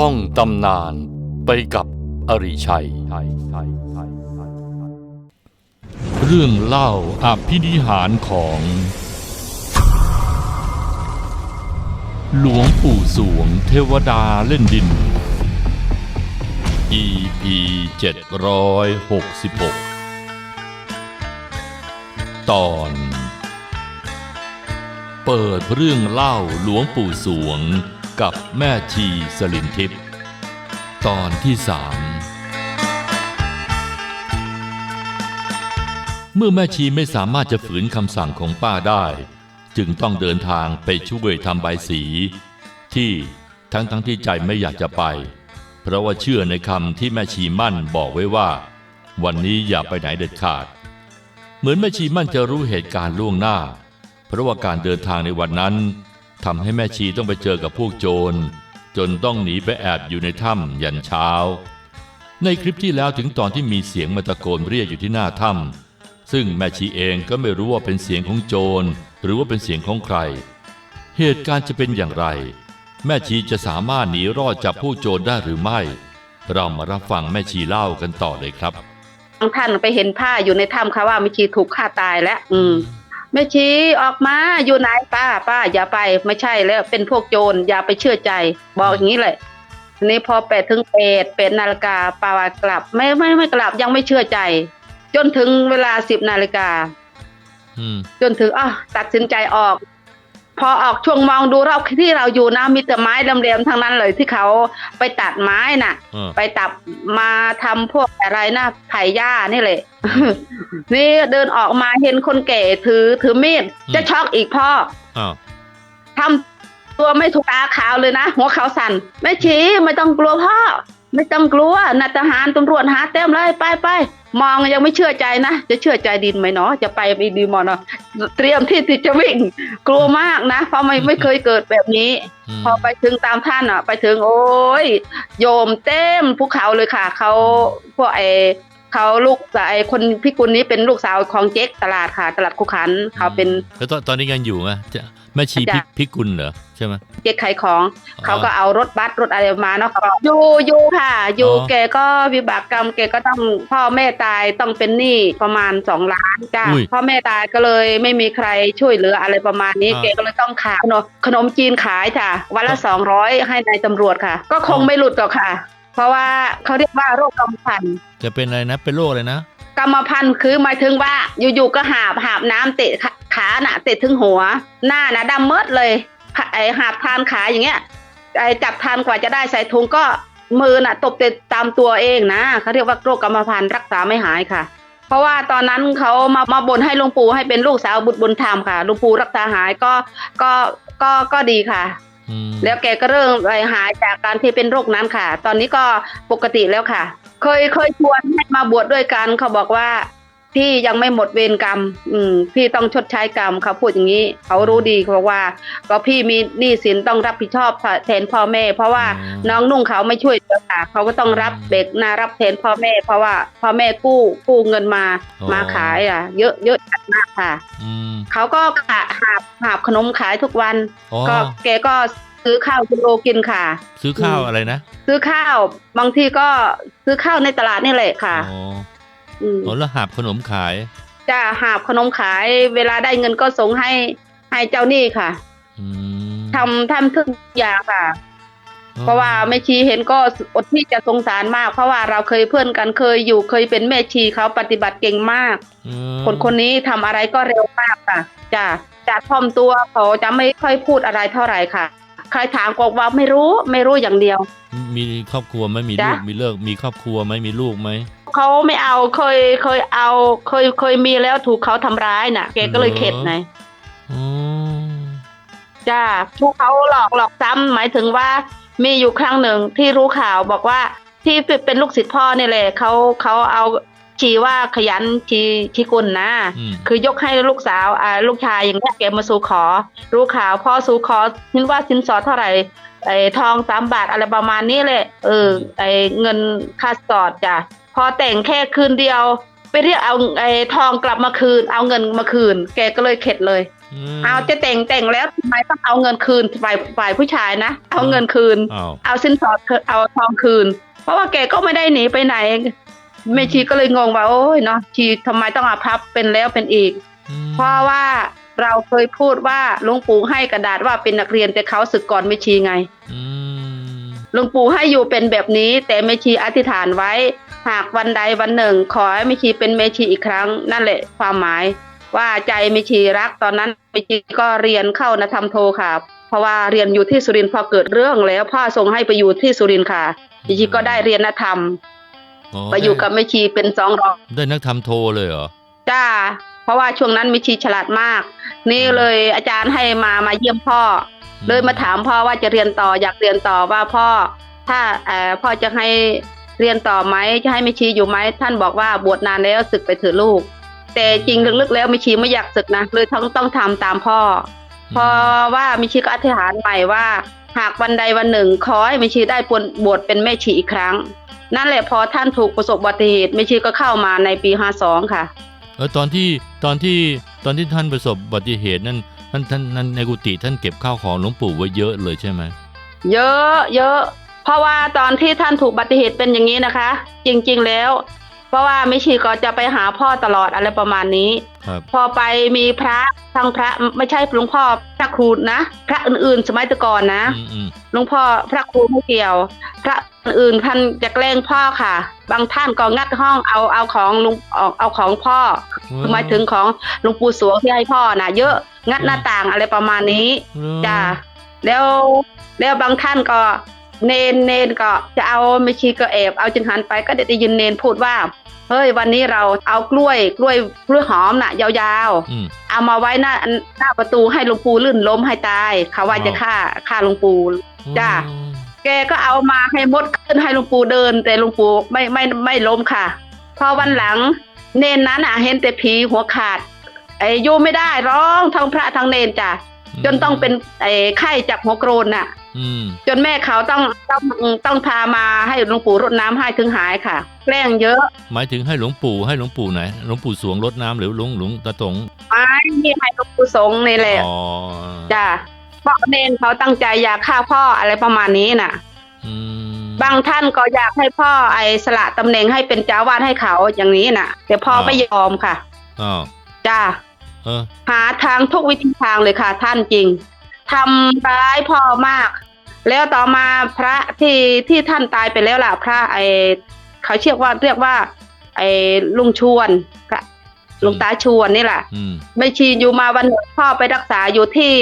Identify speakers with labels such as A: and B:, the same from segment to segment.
A: ท่องตำนานไปกับอริชัย เรื่องเล่าอภินิหารของ หลวงปู่สวงเทวดาเล่นดิน EP 766 ตอน เปิดเรื่องเล่าหลวงปู่สวง กับแม่ชีสลินทิพย์ตอนที่สามเมื่อแม่ชีไม่สามารถจะฝืนคำสั่งของป้าได้ จึงต้องเดินทางไปช่วยทำใบสี ที่ทั้งทั้งที่ใจไม่อยากจะไป เพราะว่าเชื่อในคำที่แม่ชีมั่นบอกไว้ว่า วันนี้อย่าไปไหนเด็ดขาด เหมือนแม่ชีมั่นจะรู้เหตุการณ์ล่วงหน้า เพราะว่าการเดินทางในวันนั้น ทำให้แม่ชีต้องไปเจอกับพวกโจร จนต้องหนีไปแอบอยู่ในถ้ำยันเช้า ในคลิปที่แล้วถึงตอนที่มีเสียงมาตะโกนเรียกอยู่ที่หน้าถ้ำซึ่งแม่ชีเองก็ไม่รู้ว่าเป็นเสียงของโจร หรือว่าเป็นเสียงของใคร เหตุการณ์จะเป็นอย่างไร แม่ชีจะสามารถหนีรอดจากผู้โจรได้หรือไม่ เรามารับฟังแม่ชีเล่ากันต่อเลยครับา
B: งท่านไปเห็นผ้าอยู่ในถ้ำค่ะว่าแม่ชีถูกฆ่าตายแล้ว อืม แม่ชีออกมาอยู่ไหนป้าป้า อย่าไปไม่ใช่แล้วเป็นพวกโจรอย่าไปเชื่อใจ บอกอย่างนี้เลยทีนี้พอแปดถึงเปดเป็นนาฬิกาป้าว่ากลับ ไม่ไม่ไม่กลับยังไม่เชื่อใจ จนถึงเวลาสิบนาฬิกา
A: อืม
B: จนถึงอะตัดสินใจออก พอออกช่วงมองดูรอบที่เราอยู่นะมีแต่ไม้เหลมๆทั้งนั้นเลยที่เขาไปตัดไม้น่ะ
A: เออ
B: ไปตับมาทำพวกอะไรนะไผ่หญ้านี่แหละนี่เดินออกมาเห็นคนแก่ถือถือมีด
A: อืม
B: จะช็อกอีกพ่อ
A: อ้าว
B: ทำตัวไม่ถูกตาขาวเลยนะหัวขาวสั่นไม่ชี้ไม่ต้องกลัวพ่อ ไม่ต้องกลัวนาทหารตำรวจหาเต็มเลยไปไป มองยังไม่เชื่อใจนะ จะเชื่อใจดินไหมเนาะจะไปไปดีมอนเนาะเตรียมที่ที่จะวิ่งกลัวมากนะ เพราะไม่ไม่เคยเกิดแบบนี้
A: ม
B: พอไปถึงตามท่านอะ ไปถึงโอ้ยโยมเต็มภูเขาเลยค่ะเขาพวกไอ เขาลูกไอคนพิกุลนี้เป็นลูกสาวของเจ๊กตลาดค่ะ ตลาดคุขันเขาเป็น
A: แล้วตอนตอนนี้ยังอยู่ไหมจะแม่ชีพิ
B: จ้ะ
A: พิกุลเหรอใช่ไหม
B: เจ๊กขายของ
A: อ๋อ
B: เขาก็เอารถบัสรถอะไรมาเนาะเขาบอกอยู่อยู่ค่ะ อยู่
A: อ๋อ
B: แกก็วิบากกรรมแกก็ต้องพ่อแม่ตายต้องเป็นหนี้ประมาณสองล้านจ้า
A: อุ้ย
B: พ่อแม่ตายก็เลยไม่มีใครช่วยเหลืออะไรประมาณนี้
A: อ่า
B: แกก็เลยต้องขายขนมขนมจีนขายค่ะ วันละ
A: อ่า
B: สองร้อยให้นายตำรวจค่ะ ก็คง
A: อ๋อ
B: ไม่หลุดหรอกค่ะ เพราะว่าเขาเรียกว่าโรคกรรมพันธุ์
A: จะเป็นอะไรนะเป็นโรคอะไรนะ
B: กรรมพันธุ์คือหมายถึงว่าอยู่ๆก็หาบหาบน้ำเตะขาขาน่ะเตะถึงหัว หน้าน่ะดำเมิดเลยไอหาบทานขาอย่างเงี้ยไอจับทานกว่าจะได้ใส่ถุงก็มือน่ะตบเตะตามตัวเองนะเขาเรียกว่าโรคกรรมพันธุ์รักษาไม่หายค่ะ เพราะว่าตอนนั้นเขามามาบนให้หลวงปู่ให้เป็นลูกสาวบุตรบุญธรรมค่ะหลวงปู่รักษาหายก็ก็ก็ก็ดีค่ะ
A: อืม
B: แล้วแกก็เริ่มหายจากการที่เป็นโรคนั้นค่ะ ตอนนี้ก็ปกติแล้วค่ะ เคยเคยชวนให้มาบวชดด้วยกันเขาบอกว่า พี่ยังไม่หมดเวรกรรม อืม พี่ต้องชดใช้กรรมเขาพูดอย่างนี้ เขารู้ดีเขาบอกว่า ก็พี่มีหนี้สินต้องรับผิดชอบแทนพ่อแม่ เพราะว่าน้องนุ่งเขาไม่ช่วยเหลือค่ะเขาก็ต้องรับเด็กนารับแทนพ่อแม่ เพราะว่าพ่อแม่กู้กู้เงินมามาขายอะ เยอะเยอะจัดมากค่ะ
A: อืม
B: เขาก็ขาหาบหาบขนมขายทุกวัน
A: อ๋อ
B: ก็แกก็ซื้อข้าวกิโลกินค่ะ
A: ซื้อข้าวอะไรนะ
B: ซื้อข้าวบางทีก็ซื้อข้าวในตลาดนี่แหละค่ะ
A: อ๋อ
B: อืม
A: อ๋อแล้วหาบขนมขาย
B: จะหาบขนมขายเวลาได้เงินก็ส่งให้ให้เจ้าหนี้ค่ะ
A: อืม
B: ทำทำทุกอย่างค่ะ
A: อ๋อ
B: เพราะว่าแม่ชีเห็นก็อดที่จะสงสารมาก เพราะว่าเราเคยเพื่อนกันเคยอยู่เคยเป็นแม่ชีเขาปฏิบัติเก่งมาก
A: อืม
B: คนคนนี้ทำอะไรก็เร็วมากค่ะจะจะท่อมตัวเขาจะไม่ค่อยพูดอะไรเท่าไหร่ค่ะ ใครถามก็ว่าไม่รู้ไม่รู้อย่างเดียว
A: มีครอบครัวไหมมี
B: จ๊ะ
A: ลูกมีเลิกมีครอบครัวไหมมีลูกไหม
B: เขาไม่เอาเคยเคยเอา เคยเคยมีแล้วถูกเขาทำร้ายน่ะ แกก็เลยเข็ดไง
A: อ๋อ
B: จ้าถูกเขาหลอกหลอกซ้ำหมายถึงว่า มีอยู่ครั้งหนึ่งที่รู้ข่าวบอกว่าที่เป็นลูกศิษย์พ่อนี่แหละเขาเขาเอาชี้ว่าขยันชี้ชี้กุลนะ
A: อืม
B: คือยกให้ลูกสาวอ่าลูกชายอย่างเงี้ยแกมาสู่ขอ รู้ข่าวพ่อสู่ขอคิดว่าสินสอดเท่าไหร่ไอ้ทองสามบาทอะไรประมาณนี้แหละเออไอ้เงินค่าสอดจ้ะ พอแต่งแค่คืนเดียว ไปเรียกเอาไอ้ทองกลับมาคืน เอาเงินมาคืน แกก็เลยเข็ดเลย
A: อม
B: เอาจะแต่งแต่งแล้วทำไมต้องเอาเงินคืนฝ่ายฝ่ายผู้ชายนะ เอาเงินคืน
A: อ้าว
B: เอาสินสอดคืนเอาทองคืน เพราะว่าแกก็ไม่ได้หนีไปไหนแม่ชีก็เลยงงว่าโอ้ยเนาะชีทำไมต้องอาภัพเป็นแล้วเป็นอีก
A: อืม
B: เพราะว่าเราเคยพูดว่าหลวงปู่ให้กระดาษว่าเป็นนักเรียนแต่เขาศึกก่อนแม่ชีไง
A: อืม
B: หลวงปู่ให้อยู่เป็นแบบนี้ แต่แม่ชีอธิษฐานไว้ หากวันใดวันหนึ่ง ขอให้แม่ชีเป็นแม่ชีอีกครั้ง นั่นแหละความหมาย ว่าใจแม่ชีรักตอนนั้นแม่ชีก็เรียนเข้านะธรรมโทค่ะ เพราะว่าเรียนอยู่ที่สุรินทร์พอเกิดเรื่องแล้วพ่อส่งให้ไปอยู่ที่สุรินทร์ค่ะแม่ชีก็ได้เรียนนธรรมไปอยู่กับแม่ชีเป็นสองรอง
A: ได้นักทำโทเลยเหรอ
B: จ้าเพราะว่าช่วงนั้นมิชีฉลาดมาก นี่เลยอาจารย์ให้มามาเยี่ยมพ่อ เลยมาถามพ่อว่าจะเรียนต่ออยากเรียนต่อว่าพ่อ ถ้าเอ่อพ่อจะให้เรียนต่อไหมจะให้มิชีอยู่ไหมท่านบอกว่าบวชนานแล้วศึกไปเถอะลูก แต่จริงลึกๆแล้วมิชีไม่อยากศึกนะเลยต้องต้องทำตามพ่ออเพราะว่ามิชีก็อธิษฐานใหม่ว่า หากวันใดวันหนึ่งขอให้มิชีได้บวชเป็นแม่ชีอีกครั้ง นั่นแหละพอท่านถูกประสบอุบัติเหตุมิชีก็เข้ามาในปีห้าสองค่ะ
A: เออตอนที่ตอนที่ตอนที่ท่านประสบอุบัติเหตุนั่น ท่านท่านนั้นในกุฏิท่านเก็บข้าวของหลวงปู่ไว้เยอะเลยใช่ไหม
B: เยอะเยอะ เพราะว่าตอนที่ท่านถูกบัติเหตุเป็นอย่างนี้นะคะ จริง ๆ แล้ว ราะว่าไม่ชีก็จะไปหาพ่อตลอดอะไรประมาณนี้
A: ครับ
B: พอไปมีพระทางพระไม่ใช่หลวงพ่อพระครูนะ พระอื่นๆ สมัยแตะก่อนนะ
A: อืมอืม
B: หลวงพ่อพระครูไม่เกี่ยว พระอื่นๆท่านจะแกล้งพ่อค่ะ บางท่านก็งัดห้องเอาเอาของลุงเอาเอาของพ่อหมายถึงของหลวงปู่สวงที่ให้พ่อน่ะเยอะงัดหน้าต่างอะไรประมาณนี้
A: เหรอ
B: จ้าแล้วแล้วบางท่านก็ เนนเนนก็จะเอาไม่ชีก็แอบเอาจึงหันไปก็ได้ยินเนนพูดว่าเฮ้ยวันนี้เราเอากล้วยกล้วยกล้วยหอมน่ะ ยาว
A: อืม
B: ๆเอามาไว้หน้าหน้าประตูให้หลวงปู่ลื่นล้มให้ตายเขาว่า
A: อ๋อ
B: จะฆ่าฆ่าหลวงปู่จ้ะแกก็เอามาให้มดขึ้นให้หลวงปู่เดิน แต่หลวงปู่ไม่ไม่ไม่ล้มค่ะ พอวันหลัง เนนนั้นอะเห็นแต่ผีหัวขาดไอ้อยู่ไม่ได้ร้องทั้งพระทั้งเนนจ้ะจนต้องเป็นไอ้ไข้จากหัวโกรนน่ะ
A: อืม
B: จนแม่เขาต้องต้องต้องพามาให้หลวงปู่รดน้ำให้ถึงหายค่ะ แกล้งเยอะ
A: หมายถึงให้หลวงปู่ให้หลวงปู่ไหนหลวงปู่สวงรดน้ำหรือหลวงหลวงตาตง
B: ไม้มีให้หลวงปู่สงฆ์นี่แหละ
A: อ๋อ
B: จ้ะเพราะเนนเขาตั้งใจอยากฆ่าพ่ออะไรประมาณนี้น่ะ
A: อืม
B: บางท่านก็อยากให้พ่อไอ้สละตำแหน่งให้เป็นเจ้าวาดให้เขาอย่างนี้น่ะ แต่พ่อไม่ยอมค่ะ
A: อ้าว
B: จ้า
A: เออ
B: หาทางทุกวิธีทางเลยค่ะ ท่านจริงทำร้ายพ่อมาก แล้วต่อมาพระที่ที่ท่านตายไปแล้วล่ะพระไอเขาเรียกว่าเรียกว่า ไอลุงชวนพระลุงตาชวนนี่แหละ
A: อืม
B: ไม่ชีอยู่มาวันหนึ่งพ่อไปรักษาอยู่ที่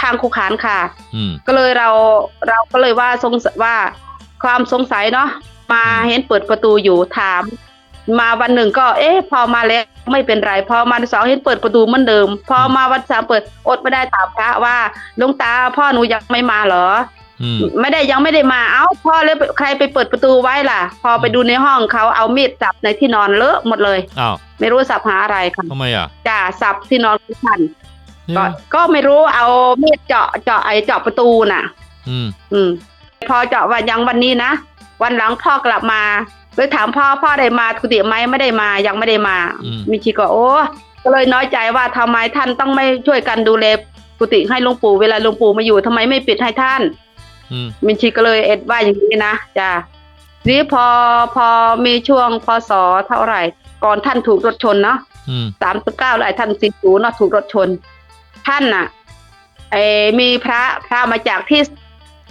B: คางคูขานค่ะ
A: อืม
B: ก็เลยเราเราก็เลยว่าสงสัยว่าความสงสัยเนาะมาเห็นเปิดประตูอยู่ถาม มาวันหนึ่งก็ เอ๊ะ พอมาแล้วไม่เป็นไร พอมาวันสองเห็นเปิดประตูเหมือนเดิม พอมาวันสามเปิดอดไม่ได้ถามพระว่าหลวงตาพ่อหนูยังไม่มาเหรอ
A: อืม
B: ไม่ได้ยังไม่ได้มาเอ้าพ่อเลยใครไปเปิดประตูไว้ล่ะ พอไปดูในห้องเขาเอามีดสับในที่นอนเลอะหมดเลย
A: อ้าว
B: ไม่รู้สับหาอะไรค่ะ
A: ทำไมอะ
B: จ่าสับที่นอนของท่าน
A: เนี่ย
B: ก็ก็ไม่รู้เอามีดเจาะเจาะไอเจาะประตูน่ะ
A: อืม
B: อืม พอเจาะว่ายังวันนี้นะวันหลังพ่อกลับมาเลยถามพ่อพ่อได้มากุฏิไหมไม่ได้มายังไม่ได้มา
A: อืม
B: มิชิก็โอ้ก็เลยน้อยใจว่าทำไมท่านต้องไม่ช่วยกันดูแลกุฏิให้หลวงปู่เวลาหลวงปู่มาอยู่ทำไมไม่ปิดให้ท่าน
A: อื ม
B: มินชีก็เลยเอ็ดว่าอย่างนี้นะจ้ะนี่พอพอมีช่วงพศเท่าไหร่ ก่อนท่านถูกรถชนเนาะ
A: อืม
B: สามสิบเก้าเลยท่านสิสูเนาะถูกรถชน ท่านน่ะเออมีพระพระมาจากที่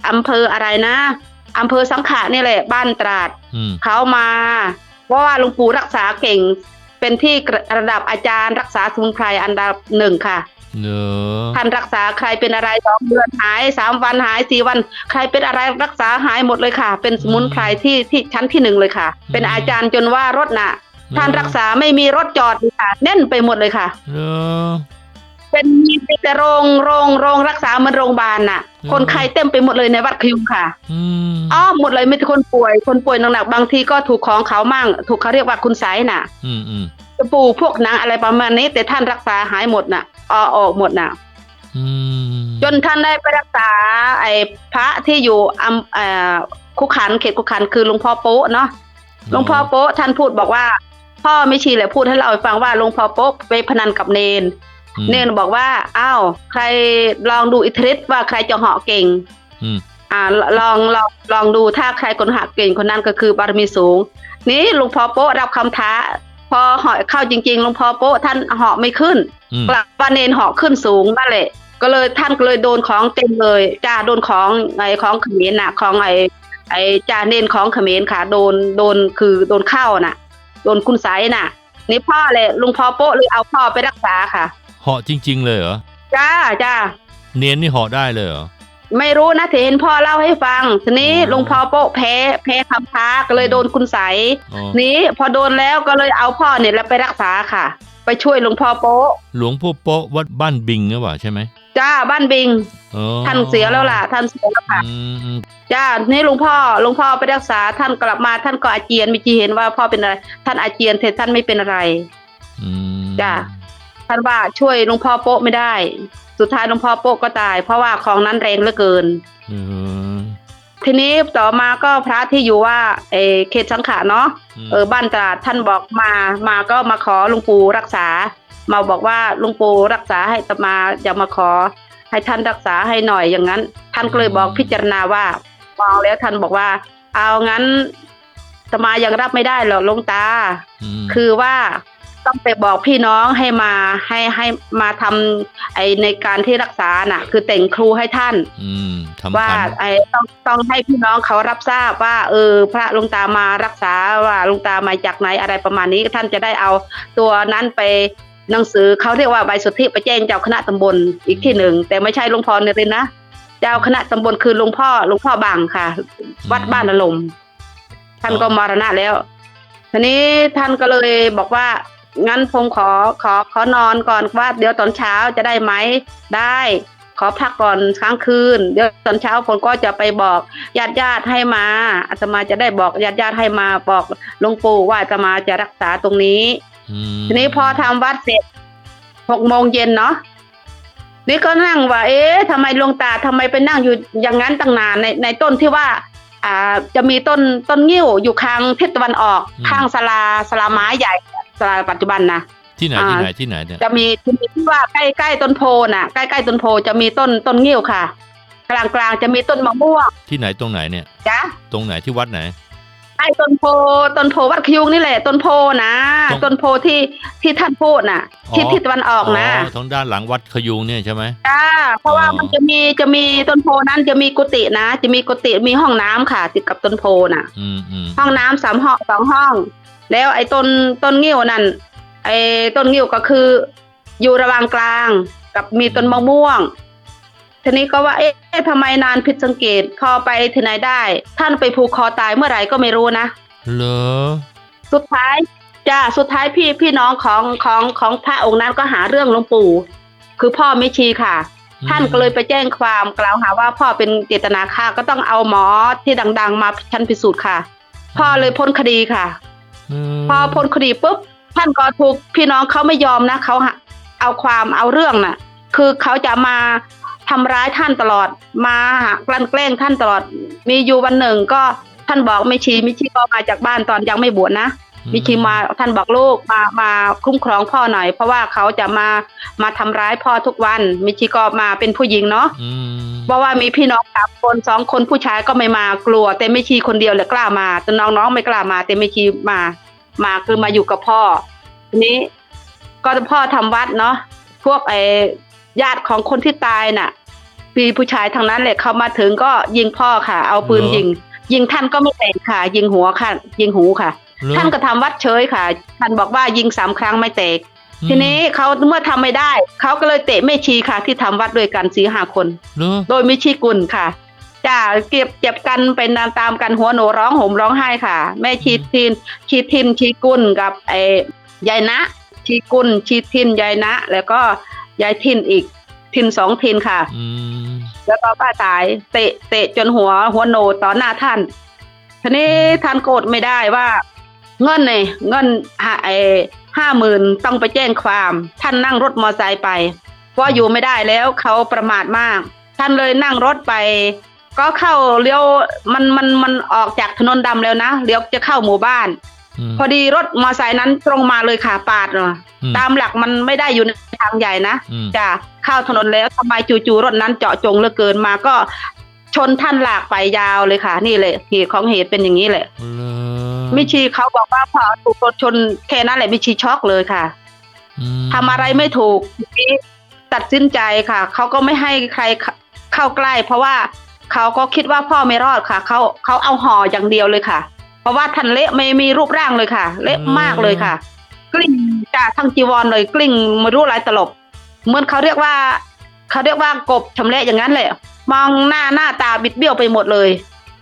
B: อำเภออะไรนะอำเภอสังขะนี่แหละ บ้านตราด
A: อืม
B: เขามาเพราะว่าหลวงปู่รักษาเก่ง เป็นที่ระดับอาจารย์รักษาสมุนไพรอันดับหนึ่งค่ะ
A: เนอะ
B: ท่านรักษาใครเป็นอะไรสองเดือนหายสามวันหายสี่วัน ใครเป็นอะไรรักษาหายหมดเลยค่ะ เป็นสมุนไพรที่ที่ชั้นที่หนึ่งเลยค่ะ เป็นอาจารย์จนว่ารถน่ะท่านรักษาไม่มีรถจอดเลยค่ะแน่นไปหมดเลยค่ะ
A: เนอะ
B: เป็นมีแต่โรงโรงโรงรักษาเหมือนโรงพยาบาลน่ะ
A: อืม
B: คนไข้เต็มไปหมดเลยในวัดคยุงค่ะ
A: อืม
B: อ้อมหมดเลยไม่ใช่คนป่วย คนป่วยหนักๆบางทีก็ถูกของเขามั่ง ถูกเขาเรียกว่าคุณไสยน่ะ
A: อืม อืม
B: ตะปูพวกหนังอะไรประมาณนี้ แต่ท่านรักษาหายหมดน่ะออออกหมดน่ะ
A: อืม
B: จนท่านได้ไปรักษา ไอ้พระที่อยู่อำเอ่อคุกขันเขตคุกขันคือหลวงพ่อโป๊ะเนาะหลวงพ่อโป๊ะท่านพูดบอกว่า พ่อไม่ชีแหละพูดให้เราฟังว่าหลวงพ่อโป๊ะไปพนันกับเนน
A: อืม
B: เนนบอกว่าอ้าวใครลองดูอิทธิฤทธิ์ว่าใครจะเหาะเก่ง
A: อืม
B: อ่าลองลองลองดูถ้าใครคนหักเก่งคนนั้นก็คือบารมีสูง นี้หลุงพ่อโป๊ะรับคำท้า พอเหาะเข้าจริงๆหลุงพ่อโป๊ะท่านเหาะไม่ขึ้น
A: อืม
B: กลับว่าเนนเหาะขึ้นสูงนั่นแหละ ก็เลยท่านก็เลยโดนของเต็มเลยจ้าโดนของไอ้ของเขมรน่ะ ของไอ้ไอ้จ่าเนนของเขมรค่ะ โดนโดนคือโดนเข้าน่ะ โดนคุณไสยน่ะ นี่พ่อเลยลุงพ่อโป๊ะเลยเอาพ่อไปรักษาค่ะ
A: เหาะจริง ๆ เลยเหรอ
B: จ้าจ้า
A: เนียนนี่เหาะได้เลยเหรอ
B: ไม่รู้นะที่เห็นพ่อเล่าให้ฟัง ทีนี้
A: อ๋อ
B: ลุงพ่อโป๊ะแพ้แพ้คำท้าก็เลยโดนคุณใสย
A: อ๋อ
B: นี้พอโดนแล้วก็เลยเอาพ่อเนี่ยแล้วไปรักษาค่ะ ไปช่วยลุงพ่อโป๊ะ
A: หลวงพ่อโป๊ะวัดบ้านบิงหรือเปล่าใช่ไหม
B: จ้าบ้านบิง
A: อ๋อ
B: ท่านเสียแล้วล่ะท่านเสียแล้วค่ะ
A: อืมอืม
B: จ้านี่ลุงพ่อลุงพ่อไปรักษาท่านกลับมาท่านก็อาเจียนมีจีเห็นว่าพ่อเป็นอะไร ท่านอาเจียนแต่ท่านไม่เป็นอะไร
A: อืม
B: จ้ะ ท่านว่าช่วยลุงพ่อโป๊ะไม่ได้ สุดท้ายลุงพ่อโป๊ะก็ตาย เพราะว่าของนั้นแรงเหลือเกิน
A: เออ
B: ทีนี้ต่อมาก็พระที่อยู่ว่าเออเขตสังขะเนาะ
A: ม
B: เออบ้านตราดท่านบอกมามาก็มาขอลุงปู่รักษา มาบอกว่าลุงปู่รักษาให้ตมาอย่ามาขอ ให้ท่านรักษาให้หน่อยอย่างนั้น ท่านก็เลยบอกพิจารณาว่ามองแล้วท่านบอกว่า เอางั้นตมายังรับไม่ได้หรอกหลวงตา
A: ม
B: คือว่า ต้องไปบอกพี่น้องให้มาให้ให้มาทำไอในการที่รักษาน่ะ คือแต่งครูให้ท่าน
A: อืมทำ
B: ว่า
A: พัน
B: ไอ้ต้องต้องให้พี่น้องเขารับทราบว่า เออ พระหลุงตามารักษาว่าหลุงตามาจากไหนอะไรประมาณนี้ท่านจะได้เอาตัวนั้นไปหนังสือเขาเรียกว่าใบสุทธิไปแจ้งเจ้าคณะตำบลอีกที่หนึ่งแต่ไม่ใช่หลวงพ่อเนี่ยเลยนะเจ้าคณะตำบลคือหลวงพ่อหลวงพ่อบังค่ะ วัดบ้านอารมณ์ท่านก็มรณะแล้วทีนี้ท่านก็เลยบอกว่า งั้นผมขอขอขอนอนก่อนว่าเดี๋ยวตอนเช้าจะได้ไหมได้ ขอพักก่อนค้างคืน เดี๋ยวตอนเช้าผมก็จะไปบอกญาติญาติๆให้มาอาตมาจะได้บอกญาติญาติๆให้มาบอกหลวงปู่ว่าอาตมาจะรักษาตรงนี้
A: อืม
B: ทีนี้พอทำวัดเสร็จหกโมงเย็นเนาะนี่ก็นั่งว่า เอ๊ะทำไมหลวงตาทำไมไปนั่งอยู่อย่างนั้นตั้งนานในในต้นที่ว่า อ่า จะมีต้นต้นงิ้วอยู่ข้างทิศตะวันออก ข้างศาลาศาลาไม้ใหญ่ ศาลาปัจจุบันนะ
A: ที่ไหน
B: อ่า
A: ที่ไหนที่ไหนเนี่ย
B: จะมีที่มีที่ว่าใกล้ใกล้ต้นโพน่ะใกล้ใกล้ต้นโพจะมีต้นต้นงิ้วค่ะ กลางกลางๆจะมีต้นมะม่วง
A: ที่ไหนตรงไหนเนี่ย
B: จ้ะ
A: ตรงไหนที่วัดไหน
B: ใต้ต้นโพต้นโพวัดคิวงนี่แหละ ต้นโพนะ
A: ตรง
B: ต้นโพที่ที่ท่านพูดน่ะทิศทิศตะวันออกนะ
A: ทางด้านหลังวัดขยุงเนี่ยใช่ไหม
B: จ้าเพราะว่า
A: อ๋อ
B: มันจะมีจะมีต้นโพนั้นจะมีกุฏินะ จะมีกุฏิมีห้องน้ำค่ะ ติดกับต้นโพน่ะ
A: อืมอืม
B: ห้องน้ำสามห้องสองห้อง แล้วไอ้ต้นต้นงิ้วนั่นไอ้ต้นงิ้วก็คือ อยู่ระหว่างกลางกับมีต้นมะม่วง ทีนี้ก็ว่า เอ๊ะทำไมนานผิดสังเกตพอไปที่ไหนได้ ท่านไปผูกคอตายเมื่อไหร่ก็ไม่รู้นะ
A: เหรอ
B: สุดท้ายจ้าสุดท้ายพี่พี่น้องของของของพระองค์นั้นก็หาเรื่องหลวงปู่ คือพ่อไม่ชีค่ะ
A: อืม
B: ท่านก็เลยไปแจ้งความกล่าวหาว่าพ่อเป็นเจตนาฆ่าก็ต้องเอาหมอที่ดัง ๆ มาชันพิสูจน์ค่ะ พ่อเลยพ้นคดีค่ะ
A: ม
B: พอพ้นคดีปุ๊บท่านก็ถูกพี่น้องเขาไม่ยอมนะเขาเอาความเอาเรื่องน่ะ คือเขาจะมาทำร้ายท่านตลอด มาหากลั่นแกล้งท่านตลอด มีอยู่วันหนึ่งก็ท่านบอกไม่ชีไม่ชีก็มาจากบ้านตอนยังไม่บวชนะ มิชิมาท่านบอกลูกมามาคุ้มครองพ่อหน่อย เพราะว่าเขาจะมามาทำร้ายพ่อทุกวัน มิชิก็มาเป็นผู้หญิงเนาะ
A: อืม
B: เพราะว่ามีพี่น้องสามคนสองคนผู้ชายก็ไม่มากลัว แต่ไม่ชีคนเดียวเลยกล้ามาแต่น้องๆไม่กล้ามา แต่ไม่ชีมา มาคือมาอยู่กับพ่อทีนี้ก็พ่อทำวัดเนาะพวกไอ้ญาติของคนที่ตายน่ะปีผู้ชายทางนั้นแหละเขามาถึงก็ยิงพ่อค่ะ เอาปืนยิง ยิงท่านก็ไม่แตกค่ะ ยิงหัวค่ะ ยิงหูค่ะ
A: เหรอ
B: ท่านก็ทำวัดเฉยค่ะ ท่านบอกว่ายิงสามครั้งไม่แตก
A: อืม
B: ทีนี้เขาเมื่อทำไม่ได้ เขาก็เลยเตะแม่ชีค่ะ ที่ทำวัดด้วยกันสี่ห้าคน
A: เหรอ
B: โดยไม่ชีกุลค่ะจ้าเก็บเจ็บกันเป็นตามตามกันหัวโหนร้องห่มร้องไห้ค่ะ แม่ชีทินชีทินชีกุลกับไอ้ยายนะ ชีกุลชีทินยายนะ แล้วก็ยายทินอีกทินสองทินค่ะ
A: อืม
B: แล้วก็ป้าตายเตะเตะจนหัวหัวโหนต่อหน้าท่านทีนี้ท่านโกรธไม่ได้ว่า เงินเนี่ยเงินห้าไอห้าหมื่นต้องไปแจ้งความ ท่านนั่งรถมอไซค์ไป เพราะอยู่ไม่ได้แล้วเขาประมาทมาก ท่านเลยนั่งรถไป ก็เข้าเลี้ยวมันมันมันออกจากถนนดำแล้วนะเลี้ยวจะเข้าหมู่บ้าน
A: ม
B: พอดีรถมอเตอร์ไซค์นั้นตรงมาเลยค่ะปาดเนาะ
A: อืม
B: ตามหลักมันไม่ได้อยู่ในทางใหญ่นะ
A: อืม
B: จ้ะเข้าถนนแล้วทำไมจู่ๆรถนั้นเจาะจงเหลือเกินมาก็ ชนท่านหลากไปยาวเลยค่ะ นี่เลยเหตุของเหตุเป็นอย่างนี้แหละ
A: เหรอ
B: มิชีเขาบอกว่าพอถูกรถชนแค่นั้นแหละมิชีช็อกเลยค่ะ
A: อืม
B: ทำอะไรไม่ถูกทีนี้ตัดสินใจค่ะเขาก็ไม่ให้ใครเข้าเข้าใกล้ เพราะว่าเขาก็คิดว่าพ่อไม่รอดค่ะเขาเขาเอาห่ออย่างเดียวเลยค่ะ เพราะว่าท่านเละไม่มีรูปร่างเลยค่ะ เละมากเลยค่ะ กลิ้งจากทั้งจีวรเลยกลิ้งไม่รู้หลายตลบเหมือนเขาเรียกว่าเขาเรียกว่ากบชำเละอย่างนั้นแหละ มองหน้าหน้าตาบิดเบี้ยวไปหมดเลย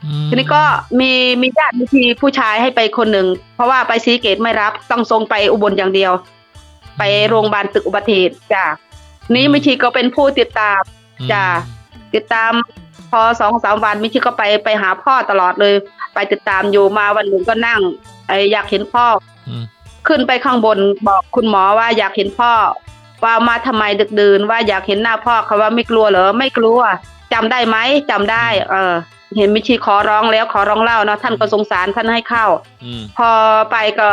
A: อืม
B: ทีนี้ก็มีมีญาติมีทีผู้ชายให้ไปคนหนึ่ง เพราะว่าไปซีเกตไม่รับต้องส่งไปอุบลอย่างเดียว ไปโรงพยาบาลตึกอุบัติเหตุจ้ะนี้มิชีก็เป็นผู้ติดตามจ้ะติดตามพอสองสามวันมิชิก็ไปไปหาพ่อตลอดเลย ไปติดตามอยู่มาวันหนึ่งก็นั่งไออยากเห็นพ่อ
A: อืม
B: ขึ้นไปข้างบนบอกคุณหมอว่าอยากเห็นพ่อ ว่ามาทำไมดึกดื่นว่าอยากเห็นหน้าพ่อเขาว่าไม่กลัวเหรอไม่กลัว จำได้ไหมจำได้ เออ เห็นมิชีขอร้องแล้วขอร้องเล่าเนาะท่านก็สงสารท่านให้เข้า
A: อืม
B: พอไปก็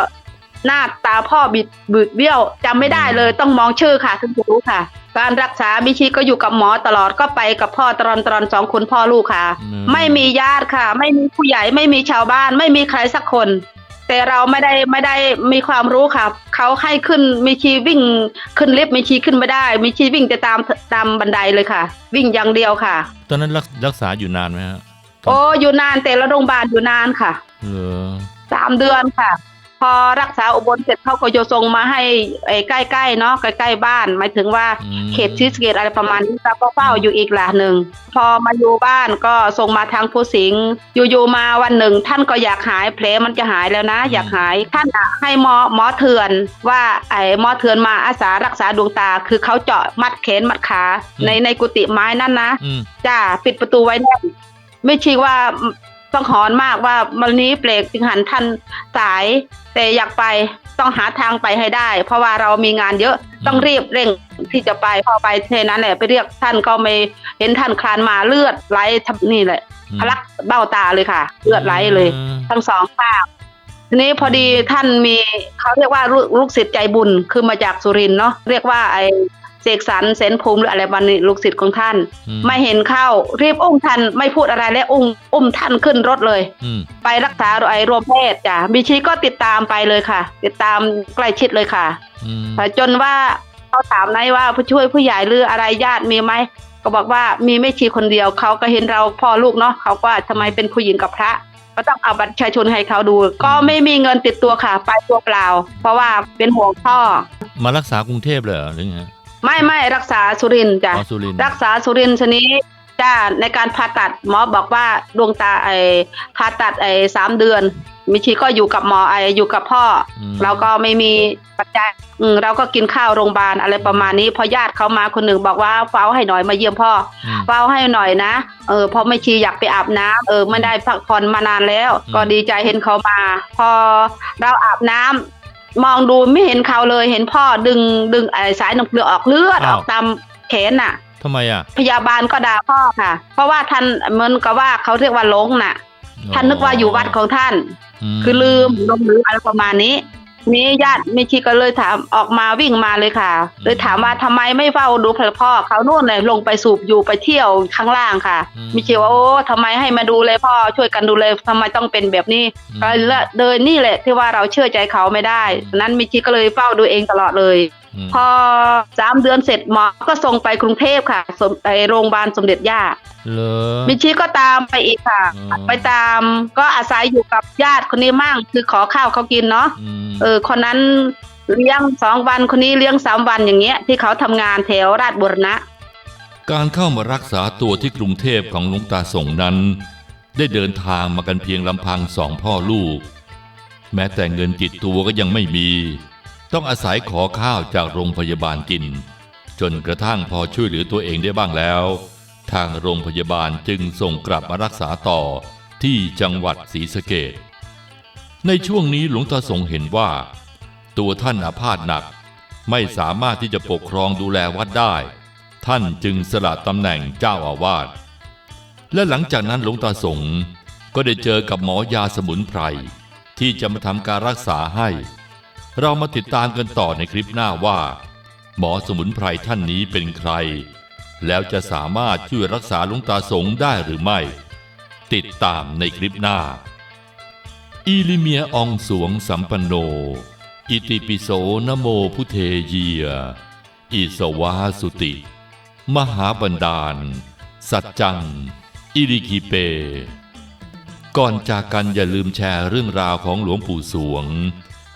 B: หน้าตาพ่อบิดบิดเบี้ยวจำไม่ได้เลยต้องมองชื่อค่ะถึงจะรู้ค่ะ การรักษามิชีก็อยู่กับหมอตลอดก็ไปกับพ่อตรอนตรอนสองคนพ่อลูกค่ะ
A: อืม
B: ไม่มีญาติค่ะ ไม่มีผู้ใหญ่ไม่มีชาวบ้าน ไม่มีใครสักคน แต่เราไม่ได้ไม่ได้มีความรู้ค่ะเขาให้ขึ้นมีชีวิ่งขึ้นลิฟต์มีชีขึ้นไม่ได้ มีชีวิ่งแต่ตามตามบันไดเลยค่ะ วิ่งอย่างเดียวค่ะ
A: ตอนนั้นรักรักษาอยู่นานไหมฮะ
B: โอ้อยู่นานแต่ละโรงพยาบาลอยู่นานค่ะ
A: เหรอ
B: สามเดือนค่ะ พอรักษาอุบลเสร็จเขาก็โยส่งมาให้ไอ้ใกล้ๆเนาะใกล้ๆบ้าน หมายถึงว่า
A: อืม
B: เขตชิสเกตอะไรประมาณนี้เราก็เฝ้าอยู่อีกหลาหนึ่งพอมาอยู่บ้านก็ส่งมาทางผู้สิงห์อยู่ๆมาวันหนึ่ง ท่านก็อยากหายแผลมันจะหายแล้วนะ อยากหายท่านอะให้หมอหมอเถื่อนว่าไอ้หมอเถื่อนมาอาสารักษาดวงตา คือเขาเจาะมัดแขนมัดขาในในกุฏิไม้นั่นนะ
A: อืม
B: จ้าปิดประตูไว้แน่นไม่ชีว่า ต้องหอนมากว่าวันนี้เปลกจึงหันท่านสาย แต่อยากไปต้องหาทางไปให้ได้ เพราะว่าเรามีงานเยอะต้องรีบเร่งที่จะไปพอไปเทนั้นแหละไปเรียกท่านก็ไม่เห็นท่านคลานมาเลือดไหลทับนี่แหละ
A: อืม
B: ทะลักเบ้าตาเลยค่ะ เลือดไหลเลย
A: อืม
B: ทั้งสองข้างทีนี้พอดีท่านมีเขาเรียกว่าลูกลูกศิษย์ใจบุญคือมาจากสุรินทร์เนาะเรียกว่าไอเสกสรรเสนภูมิหรืออะไรบันนี้ลูกศิษย์ของท่าน
A: อื
B: ไม่เห็นเข้ารีบอุ้มท่านไม่พูดอะไรและอุ้มอุ้มท่านขึ้นรถเลย
A: อืม
B: ไปรักษาโดยรวมแพทย์จ้ะบิชีก็ติดตามไปเลยค่ะ ติดตามใกล้ชิดเลยค่ะ
A: อืม
B: จนว่าเขาถามนายว่าผู้ช่วยผู้ใหญ่หรืออะไรญาติมีไหมก็บอกว่ามีไม่ชีคนเดียวเขาก็เห็นเราพ่อลูกเนาะเขาก็ว่าทำไมเป็นผู้หญิงกับพระก็ต้องเอาบัตรประชาชนให้เขาดู ก็ไม่มีเงินติดตัวค่ะ ไปตัวเปล่า เพราะว่าเป็นห่วงพ่อ
A: มารักษากรุงเทพเลยเหรอหรือไง
B: ไม่ไม่รักษาสุรินทร์จ้ะ
A: อ๋อสุรินทร์
B: รักษาสุรินทร์ชนี้จ้าในการผ่าตัดหมอบอกว่าดวงตาไอผ่าตัดไอสามเดือน มิชีก็อยู่กับหมอไออยู่กับพ่ออ
A: ม
B: เราก็ไม่มีปัจจัยอืมเราก็กินข้าวโรงพยาบาลอะไรประมาณนี้พอญาติเขามาคนหนึ่งบอกว่าเฝ้าให้หน่อยมาเยี่ยมพ่อ
A: อืม
B: เฝ้าให้หน่อยนะ เออเพอไม่ชีอยากไปอาบน้ำเออไม่ได้พักผ่อนมานานแล้ว
A: อืม
B: ก็ดีใจเห็นเขามา พอเราอาบน้ำ มองดูไม่เห็นเขาเลยเห็นพ่อดึงดึงไอสายน้ำเกลือออกเลือดออกตามแขนน่ะ
A: ทำไมอะ
B: พยาบาลก็ด่าพ่อค่ะ เพราะว่าท่านเหมือนกับว่าเขาเรียกว่าหลงน่ะ ท่านนึกว่าอยู่วัดของท่าน
A: ม
B: คือลืมลมหรืออะไรประมาณนี้ นี้ญาติมิชีก็เลยถามออกมาวิ่งมาเลยค่ะ เลยถามว่าทำไมไม่เฝ้าดูพ่อเขาโน่นเลยลงไปสูบอยู่ไปเที่ยวข้างล่างค่ะ
A: อื
B: มิชีว่าโอ้ทำไมให้มาดูเลยพ่อช่วยกันดูเลยทำไมต้องเป็นแบบนี้
A: อืม
B: ก็เลยเดินนี่แหละที่ว่าเราเชื่อใจเขาไม่ได้ฉะนั้นมิชีก็เลยเฝ้าดูเองตลอดเลย
A: ม
B: พอสามเดือนเสร็จหมอก็ส่งไปกรุงเทพค่ะสมไอโรงพยาบาลสมเด็จย่า
A: เหรอ
B: มิชีก็ตามไปอีกค่ะ
A: อ๋อ
B: ไปตามก็อาศัยอยู่กับญาติคนนี้มั่งคือขอข้าวเขากินเนาะ
A: ม
B: เออคนนั้นเลี้ยงสองวันคนนี้เลี้ยงสามวันอย่างเงี้ย ที่เขาทำงานแถวราชบุรณะ
A: การเข้ามารักษาตัวที่กรุงเทพของหลวงตาส่งนั้น ได้เดินทางมากันเพียงลำพังสองพ่อลูก แม้แต่เงินติดตัวก็ยังไม่มี ต้องอาศัยขอข้าวจากโรงพยาบาลกิน จนกระทั่งพอช่วยเหลือตัวเองได้บ้างแล้ว ทางโรงพยาบาลจึงส่งกลับมารักษาต่อที่จังหวัดศรีสะเกษในช่วงนี้หลวงตาสงเห็นว่า ตัวท่านอาพาธหนักไม่สามารถที่จะปกครองดูแลวัดได้ ท่านจึงสละตำแหน่งเจ้าอาวาสและหลังจากนั้นหลวงตาสงก็ได้เจอกับหมอยาสมุนไพรที่จะมาทำการรักษาให้ เรามาติดตามกันต่อในคลิปหน้าว่า หมอสมุนไพรท่านนี้เป็นใคร แล้วจะสามารถช่วยรักษาหลุงตาสงได้หรือไม่ ติดตามในคลิปหน้าอีลิเมียอองสวงสัมปันโน อิติปิโสนโมพุเทเยีย อิสวาสุติ มหาบันดาล สัจจัง อิริกิเป ก่อนจากกันอย่าลืมแชร์เรื่องราวของหลวงปู่สวง